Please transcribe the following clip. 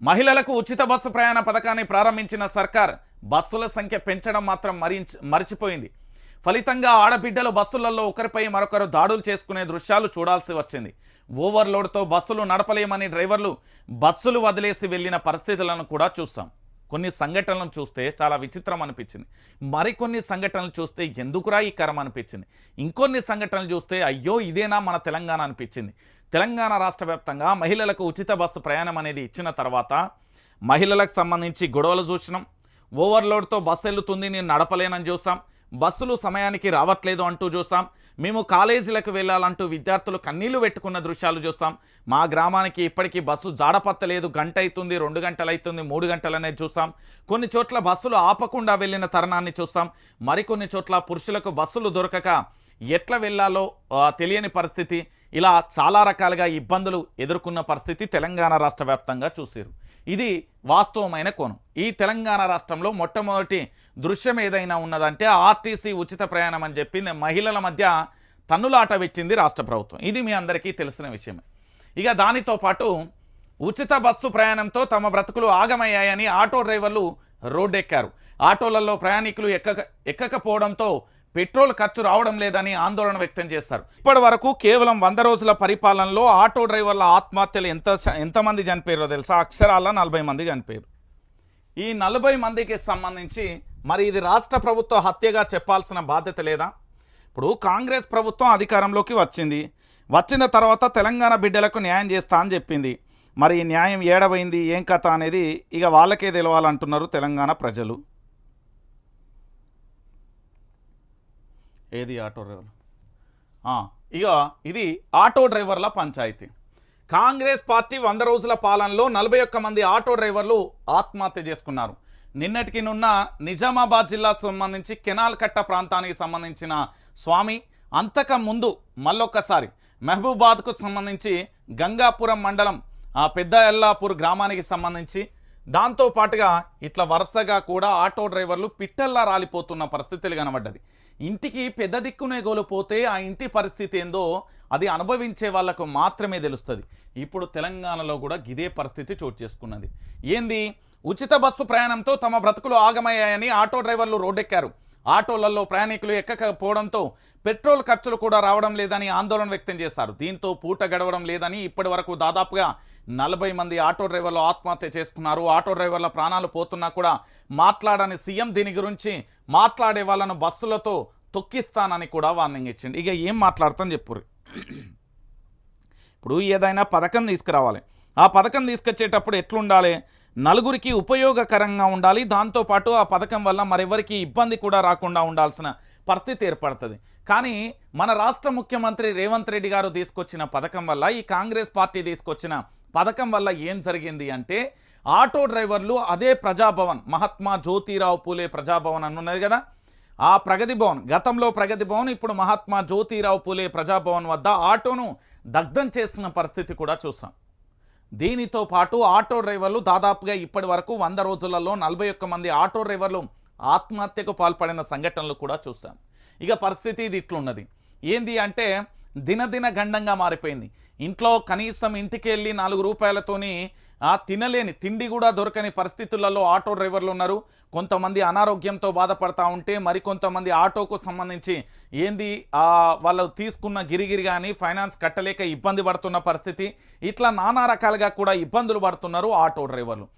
మహిళలకు ఉచిత బస్సు ప్రయాణ పథకాన్ని ప్రారంభించిన సర్కార్ బస్సుల సంఖ్య పెంచడం మాత్రం మరిచిపోయింది. ఫలితంగా ఆడబిడ్డలు బస్సులలో ఒకరిపై మరొకరు దాడులు చేసుకునే దృశ్యాలు చూడాల్సి వచ్చింది. ఓవర్లోడ్తో బస్సులు నడపలేమని డ్రైవర్లు బస్సులు వదిలేసి వెళ్ళిన పరిస్థితులను కూడా చూస్తాం. కొన్ని సంఘటనలను చూస్తే చాలా విచిత్రం అనిపించింది. మరికొన్ని సంఘటనలు చూస్తే ఎందుకురా ఈ కరం అనిపించింది? ఇంకొన్ని సంఘటనలు చూస్తే అయ్యో ఇదేనా మన తెలంగాణ అనిపించింది. తెలంగాణ రాష్ట్ర వ్యాప్తంగా మహిళలకు ఉచిత బస్సు ప్రయాణం అనేది ఇచ్చిన తర్వాత మహిళలకు సంబంధించి గొడవలు చూసినాం. ఓవర్లోడ్తో బస్సు వెళ్తుంది నేను నడపలేనని చూసాం. బస్సులు సమయానికి రావట్లేదు అంటూ చూసాం. మేము కాలేజీలకు వెళ్ళాలంటూ విద్యార్థులు కన్నీళ్ళు పెట్టుకున్న దృశ్యాలు చూస్తాం మా గ్రామానికి ఇప్పటికీ బస్సు జాడపత్తలేదు గంట అవుతుంది రెండు గంటలు అవుతుంది మూడు గంటలనే చూసాం. కొన్ని చోట్ల బస్సులు ఆపకుండా వెళ్ళిన తరుణాన్ని చూస్తాం మరికొన్ని చోట్ల పురుషులకు బస్సులు దొరకక ఎట్లా వెళ్ళాలో తెలియని పరిస్థితి. ఇలా చాలా రకాలుగా ఇబ్బందులు ఎదుర్కొన్న పరిస్థితి తెలంగాణ రాష్ట్ర వ్యాప్తంగా చూసారు ఇది వాస్తవమైన కోణం. ఈ తెలంగాణ రాష్ట్రంలో మొట్టమొదటి దృశ్యం ఏదైనా ఉన్నదంటే ఆర్టీసీ ఉచిత ప్రయాణం అని చెప్పింది మహిళల మధ్య తన్నులాట వెచ్చింది రాష్ట్ర ప్రభుత్వం. ఇది మీ అందరికీ తెలిసిన విషయమే. ఇక దానితో పాటు ఉచిత బస్సు ప్రయాణంతో తమ బ్రతుకులు ఆగమయ్యాయని ఆటో డ్రైవర్లు రోడ్డెక్కారు. ఆటోలలో ప్రయాణికులు ఎక్కక ఎక్కకపోవడంతో పెట్రోల్ ఖర్చు రావడం లేదని ఆందోళన వ్యక్తం చేస్తారు. ఇప్పటి వరకు కేవలం వంద రోజుల పరిపాలనలో ఆటో డ్రైవర్ల ఆత్మహత్యలు ఎంత ఎంతమంది చనిపోయారో తెలుసా? అక్షరాల నలభై మంది చనిపోయారు. ఈ నలభై మందికి సంబంధించి మరి ఇది రాష్ట్ర ప్రభుత్వ హత్యగా చెప్పాల్సిన బాధ్యత లేదా? ఇప్పుడు కాంగ్రెస్ ప్రభుత్వం అధికారంలోకి వచ్చింది. వచ్చిన తర్వాత తెలంగాణ బిడ్డలకు న్యాయం చేస్తా అని చెప్పింది. మరి ఈ న్యాయం ఏడవైంది ఏం కథ అనేది ఇక వాళ్ళకే తెలవాలంటున్నారు తెలంగాణ ప్రజలు. ఏది ఆటో డ్రైవర్? ఇక ఇది ఆటో డ్రైవర్ల పంచాయతీ. కాంగ్రెస్ పార్టీ వంద రోజుల పాలనలో నలభై ఒక్క మంది ఆటో డ్రైవర్లు ఆత్మహత్య చేసుకున్నారు. నిన్నటికి నున్న నిజామాబాద్ జిల్లా సంబంధించి కెనాల్ కట్ట ప్రాంతానికి సంబంధించిన స్వామి అంతక ముందు మళ్ళొక్కసారి మహబూబాద్కు సంబంధించి గంగాపురం మండలం ఆ పెద్ద ఎల్లాపూర్ గ్రామానికి సంబంధించి దాంతో పాటుగా ఇట్లా వరుసగా కూడా ఆటో డ్రైవర్లు పిట్టల్లా రాలిపోతున్న పరిస్థితులు కనబడ్డది. ఇంటికి పెద్ద దిక్కునే గోలిపోతే ఆ ఇంటి పరిస్థితి ఏందో అది అనుభవించే వాళ్ళకు మాత్రమే తెలుస్తుంది. ఇప్పుడు తెలంగాణలో కూడా ఇదే పరిస్థితి చోటు చేసుకున్నది. ఏంది? ఉచిత బస్సు ప్రయాణంతో తమ బ్రతుకులు ఆగమయ్యాయని ఆటో డ్రైవర్లు రోడ్డెక్కారు. ఆటోలలో ప్రయాణికులు ఎక్కకపోవడంతో పెట్రోల్ ఖర్చులు కూడా రావడం లేదని ఆందోళన వ్యక్తం చేశారు. దీంతో పూట గడవడం లేదని ఇప్పటి వరకు దాదాపుగా నలభై మంది ఆటో డ్రైవర్లు ఆత్మహత్య చేసుకున్నారు. ఆటో డ్రైవర్ల ప్రాణాలు పోతున్నా కూడా మాట్లాడని సీఎం దీని గురించి మాట్లాడే వాళ్ళను బస్సులతో తొక్కిస్తానని కూడా వార్నింగ్ ఇచ్చింది ఇక ఏం మాట్లాడతాను చెప్పుర్రి. ఇప్పుడు ఏదైనా పథకం తీసుకురావాలి. ఆ పథకం తీసుకొచ్చేటప్పుడు ఎట్లుండాలి? నలుగురికి ఉపయోగకరంగా ఉండాలి. దాంతోపాటు ఆ పథకం వల్ల మరెవరికి ఇబ్బంది కూడా రాకుండా ఉండాల్సిన పరిస్థితి ఏర్పడుతుంది. కానీ మన రాష్ట్ర ముఖ్యమంత్రి రేవంత్ రెడ్డి గారు తీసుకొచ్చిన పథకం వల్ల ఈ కాంగ్రెస్ పార్టీ తీసుకొచ్చిన పథకం వల్ల ఏం జరిగింది అంటే ఆటో డ్రైవర్లు అదే ప్రజాభవన్ మహాత్మా జ్యోతిరావు పూలే ప్రజాభవన్ అనున్నది కదా. ఆ ప్రగతి భవన్ గతంలో ప్రగతి భవన్ ఇప్పుడు మహాత్మా జ్యోతిరావు పూలే ప్రజాభవన్ వద్ద ఆటోను దగ్ధం చేస్తున్న పరిస్థితి కూడా చూసాం. దీనితో పాటు ఆటో డ్రైవర్లు దాదాపుగా ఇప్పటి వరకు వంద రోజులలో నలభై ఒక్క మంది ఆటో డ్రైవర్లు ఆత్మహత్యకు పాల్పడిన సంఘటనలు కూడా చూసాం ఇక పరిస్థితి ఇది ఇట్లున్నది. ఏంది అంటే దినదిన గండంగా మారిపోయింది. ఇంట్లో కనీసం ఇంటికి వెళ్ళి నాలుగు రూపాయలతోని ఆ తినలేని తిండి కూడా దొరకని పరిస్థితులలో ఆటో డ్రైవర్లు ఉన్నారు. కొంతమంది అనారోగ్యంతో బాధపడతా ఉంటే మరికొంతమంది ఆటోకు సంబంధించి ఏంది వాళ్ళు తీసుకున్న గిరిగిరి కానీ ఫైనాన్స్ కట్టలేక ఇబ్బంది పడుతున్న పరిస్థితి. ఇట్లా నానా రకాలుగా కూడా ఇబ్బందులు పడుతున్నారు ఆటో డ్రైవర్లు.